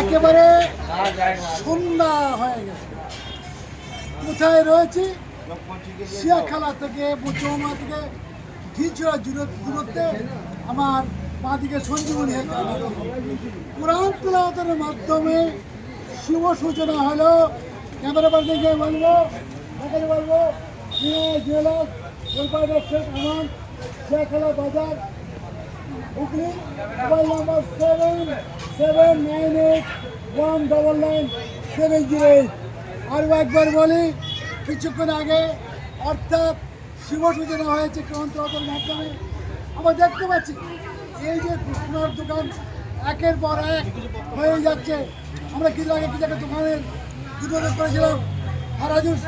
একেবারে সন্ধ্যা হয়ে গেছে। কোথায় রয়েছি? শিয়াখালা থেকে বুচৌমা থেকে দূরত্বে আমার বাঁ দিকে সঞ্জীবনী কোরআন তেলাওয়াতের মাধ্যমে শুভ সূচনা হলো। ক্যামেরা পাশে গিয়ে বলব বলব শেখ আমান, শিয়াখালা বাজার Hooghly mobile number seven seven nine eight one double nine seven zero eight আরও একবার বলি, কিছুক্ষণ আগে অর্থাৎ শুভ সূচনা হয়েছে ক্রান্তর মাধ্যমে। আমরা দেখতে পাচ্ছি, এই যে কৃষ্ণর দোকান, একের পর এক হয়ে যাচ্ছে। আমরা কিছু আগে কিছু একটা দোকানের উদ্বোধন করেছিলাম হারাজুর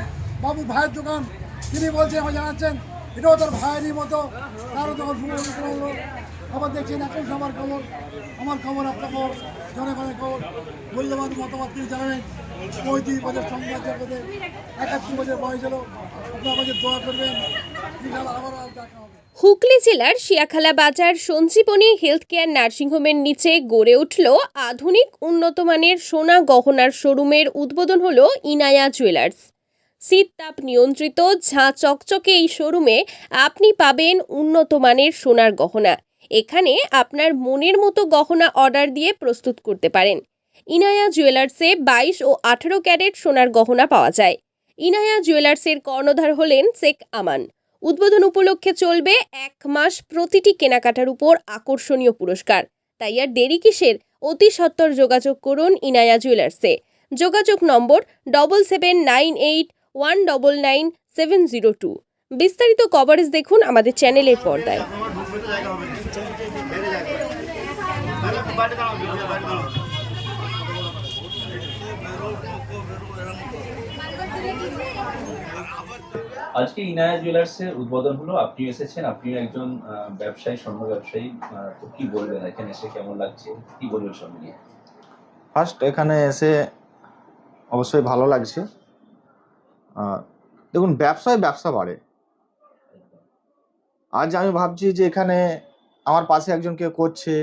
বাবু ভাইয়ের দোকান। তিনি বলছেন, আমার জানাচ্ছেন, এটাও তার ভাইয়েরই মতো। তারও তখন হলো আবার দেখছেন, এখন সবার খবর, আমার খবর, আপনার খবর, জনগণের খবর, মূল্যবান মতামত তিনি জানাবেন পঁয়ত্রিশ বছর সংবাদ জগতে একাত্তর বছর বয়স হলো। আপনার আমাদের দোয়া করবেন। আবার হুগলি জেলার শিয়াখালা বাজার সঞ্জীবনী হেলথ কেয়ার নার্সিংহোমের নিচে গড়ে উঠল আধুনিক উন্নতমানের সোনা গহনার শোরুমের উদ্বোধন হল ইনায়া জুয়েলার্স। শীত তাপ নিয়ন্ত্রিত, ঝাঁ চকচকে এই শোরুমে আপনি পাবেন উন্নত মানের সোনার গহনা। এখানে আপনার মনের মতো গহনা অর্ডার দিয়ে প্রস্তুত করতে পারেন। ইনায়া জুয়েলার্সে বাইশ ও আঠারো ক্যারেট সোনার গহনা পাওয়া যায়। ইনায়া জুয়েলার্সের কর্ণধার হলেন শেখ আমান। উদ্বোধন উপলক্ষে চলবে এক মাস প্রতিটি কেনাকাটার উপর আকর্ষণীয় পুরস্কার। তাই আর দেরি কিসের? অতি সত্বর যোগাযোগ করুন ইনায়া জুয়েলার্সে। যোগাযোগ number double seven nine eight one double nine seven zero two. বিস্তারিত কভারেজ দেখুন আমাদের চ্যানেলের পর্দায়। আজকে ইনায়া জুয়েলার্সের উদ্বোধন হলো। আপনি এসেছেন, আপনিও একজন ব্যবসায়ী, স্বর্ণ ব্যবসায়ী। তো কি বলবেন? এখানে এসে কেমন লাগছে? কি বলবেন স্বর্ণ নিয়ে? ফার্স্ট এখানে এসে অবশ্যই ভালো লাগছে। দেখুন, ব্যবসায় ব্যবসা বাড়ে। আজ আমি ভাবছি যে এখানে আমার পাশে একজন কেউ করছে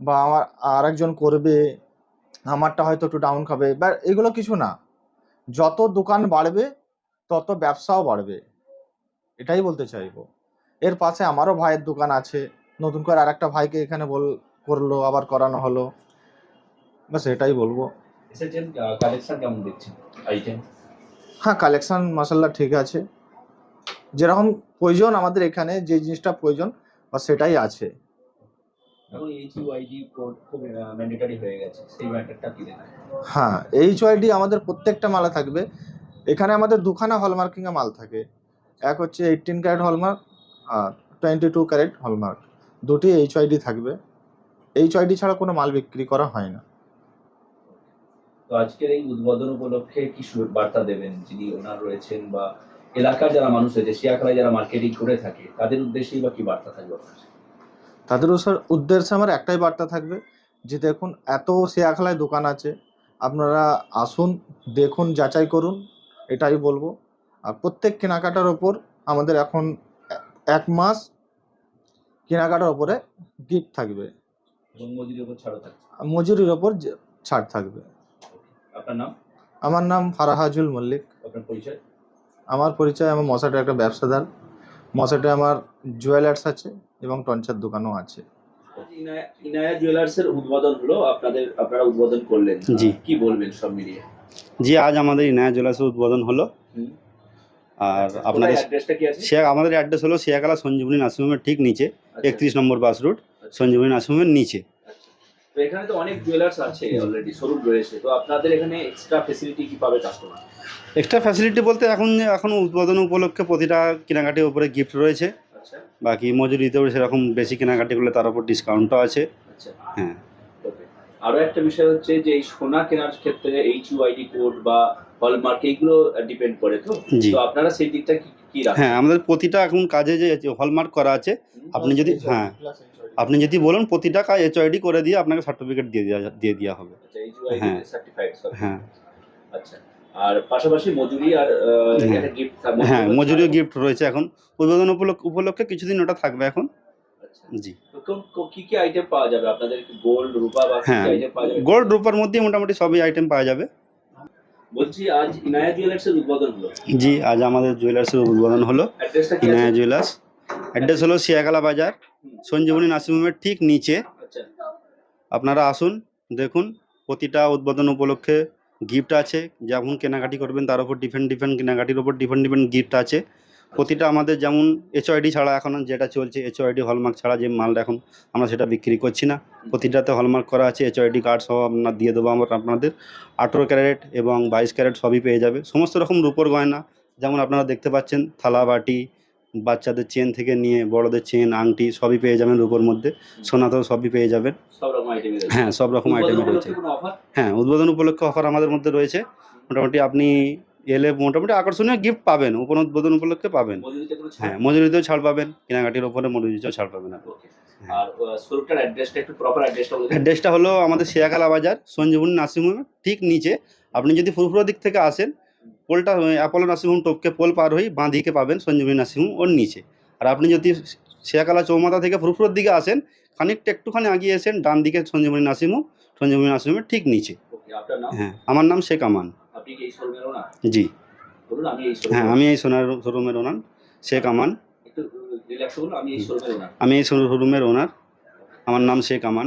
বা আমার আর একজন করবে আমারটা হয়তো একটু ডাউন খাবে বা এগুলো কিছু না। যত দোকান বাড়বে তত ব্যবসাও বাড়বে। এটাই বলতে চাইব। এর পাশে আমারও ভাইয়ের দোকান আছে। নতুন করে আর একটা ভাইকে এখানে বল করল আবার করানো হলো। ব্যাস এটাই বলব। এসেছেন কালেকশন কেমন দেখছেন আইটেম হ্যাঁ কালেকশন মাসাল্লাহ ঠিক আছে। যেরকম প্রয়োজন আমাদের এখানে যে জিনিসটা প্রয়োজন বা সেটাই আছে। হয়ে হ্যাঁ এইচ ওয়াইডি আমাদের প্রত্যেকটা মালে থাকবে। এখানে আমাদের দুখানা হলমার্কিংয়ে মাল থাকে। এক হচ্ছে এইটিন ক্যারেট হলমার্ক আর টোয়েন্টি টু ক্যারেট হলমার্ক দুটি এইচ ওয়াইডি থাকবে। এইচ ওয়াইডি ছাড়া কোনো মাল বিক্রি করা হয় না। তো আজকের এই উদ্বোধন উপলক্ষে কি বার্তা দেবেন যিনি ওনার রয়েছেন বা এলাকার যারা মানুষ রয়েছে শিয়াখালায় যারা মার্কেটিং করে থাকে তাদের উদ্দেশ্যেই বা কি বার্তা থাকবে তাদের উস- উদ্দেশ্যে আমার একটাই বার্তা থাকবে যে দেখুন এত শেয়াখালায় দোকান আছে আপনারা আসুন দেখুন যাচাই করুন এটাই বলব। আর প্রত্যেক কেনাকাটার ওপর আমাদের এখন এক মাস কেনাকাটার ওপরে গিফট থাকবে। মজুরির ওপর ছাড় থাকবে। আপনার নাম? আমার নাম ফারাহাজুল মল্লিক। আপনার পরিচয়? আমার পরিচয় আমার মশাটা একটা ব্যবসাদার। মশাটা আমার জুয়েলার্স আছে এবং টঞ্চার দোকানও আছে। ইনায়া- ইনায়া জুয়েলার্সের উদ্বোধন হলো আপনাদের আপনারা উদ্বোধন করলেন। জি। কি বলবেন সব মিলিয়ে? জি আজ আমাদের ইনায়া জুয়েলার্সের উদ্বোধন হলো। আর আপনাদের অ্যাড্রেসটা কি আছে? শেয়া আমাদের অ্যাড্রেস হলো শিয়াকালা সঞ্জীবনী নার্সিংহোমের ঠিক নিচে আচ্ছা, একত্রিশ নম্বর বাস রুট আচ্ছা, সঞ্জীবনী নার্সিংহোমের নিচে। তো এখানে তো অনেক জুয়েলার্স আছে অলরেডি শোরুম রয়েছে। তো আপনাদের এখানে এক্সট্রা ফেসিলিটি কি পাবে কাস্টমার এক্সট্রা ফ্যাসিলিটি বলতে এখন এখন উদ্বোধন উপলক্ষে প্রতিটা কেনাকাটির উপরে গিফট রয়েছে। আচ্ছা। বাকি মজুরিতেও সেরকম বেশি কেনাকাটি করলে তার উপর ডিসকাউন্টও আছে। আচ্ছা। হ্যাঁ। ওকে আরও একটা বিষয় হচ্ছে যে এই সোনা কেনার ক্ষেত্রে এইচ ইউআইডি কোড বা হলমার্ক এইগুলো ডিপেন্ড করে তো? জি। তো আপনারা সেই দিকটা কি কি রাখেন? হ্যাঁ আমাদের প্রতিটা এখন কাজে যে হলমার্ক করা আছে আপনি যদি হ্যাঁ। আপনি যদি বলুন প্রতিটা কাজ এইচআইডি করে দিয়ে আপনাকে সার্টিফিকেট দিয়ে দেওয়া দিয়ে দেওয়া হবে। আচ্ছা হ্যাঁ। হ্যাঁ। আচ্ছা আর পাশাপাশি মজুরি আর আহ, হ্যাঁ। গিফট হ্যাঁ মজুরিও গিফট রয়েছে এখন। উদ্বোধন উপলক্ষ- কিছুদিন ওটা থাকবে এখন। আচ্ছা। জি। কো- কি আইটেম পাওয়া যাবে? আপনাদের গোল্ড রূপা বা হ্যাঁ। গোল্ড রূপার মধ্যে মোটামুটি সবই আইটেম পাওয়া যাবে। বলছি আজ ইনায়া জুয়েলার্স এর উদ্বোধন হলো। জি আজ আমাদের জুয়েলার্সের উদ্বোধন হলো। ইনায়া জুয়েলার্স অ্যাড্রেস হলো শিয়াখালা বাজার সঞ্জীবনী নার্সিংহোমের ঠিক নিচে। আচ্ছা। আপনারা আসুন দেখুন প্রতিটা উদ্বোধন উপলক্ষে গিফট আছে। যেমন কেনাকাটি করবেন তার উপর ডিফেন্ট ডিফেন্ট কেনাকাটির উপর ডিফেন্ট ডিফেন্ট গিফট আছে। প্রতিটা আমাদের যেমন এইচওআইডি ছাড়া এখন যেটা চলছে এইচওআইডি হলমার্ক ছাড়া যে মালটা এখন আমরা সেটা বিক্রি করছি না। প্রতিটাতে হলমার্ক করা আছে এইচওআইডি কার্ড সহ আপনার দিয়ে দেবো আমরা আপনাদের। আঠেরো ক্যারেট এবং বাইশ ক্যারেট সবই পেয়ে যাবে। সমস্ত রকম রূপোর গয়না যেমন আপনারা দেখতে পাচ্ছেন থালা বাটি বাচ্চাদের চেন থেকে নিয়ে বড়দের চেন আংটি সবই পেয়ে যাবেন রূপোর মধ্যে। সোনাতেও সবই পেয়ে যাবেন। হ্যাঁ সব রকম আইটেম রয়েছে। হ্যাঁ উদ্বোধন উপলক্ষে অফার আমাদের মধ্যে রয়েছে। মোটামুটি আপনি এলে মোটামুটি আকর্ষণীয় গিফট পাবেন। উপর উদ্বোধন উপলক্ষে পাবেন। হ্যাঁ মজুরিতেও ছাড় পাবেন। কেনাকাটির ওপরে মজুরিতেও ছাড় পাবেন। অ্যাড্রেসটা হলো আমাদের শেয়াখালা বাজার সঞ্জীবনী নার্সিংহোমের ঠিক নিচে। আপনি যদি ফুরফুরা দিক থেকে আসেন পোলটা অ্যাপোলো নার্সিংহোম টপকে পোল পার হয়ে বাঁ দিকে পাবেন সঞ্জীবনী নার্সিংহোম ওর নিচে। আর আপনি যদি শেয়াখালা চৌমাথা থেকে ফুরফুরার দিকে আসেন খানিকটা একটুখানি আগিয়ে এসেন ডান দিকে সঞ্জীবনী নার্সিংহোম সঞ্জীবনী নার্সিংহোমের ঠিক নিচে। হ্যাঁ আমার নাম শেখ আমান। জি। হ্যাঁ আমি এই সোনার শোরুমের ওনার শেখ আমান। আমি এই শোরুমের ওনার আমার নাম Sheikh Aman.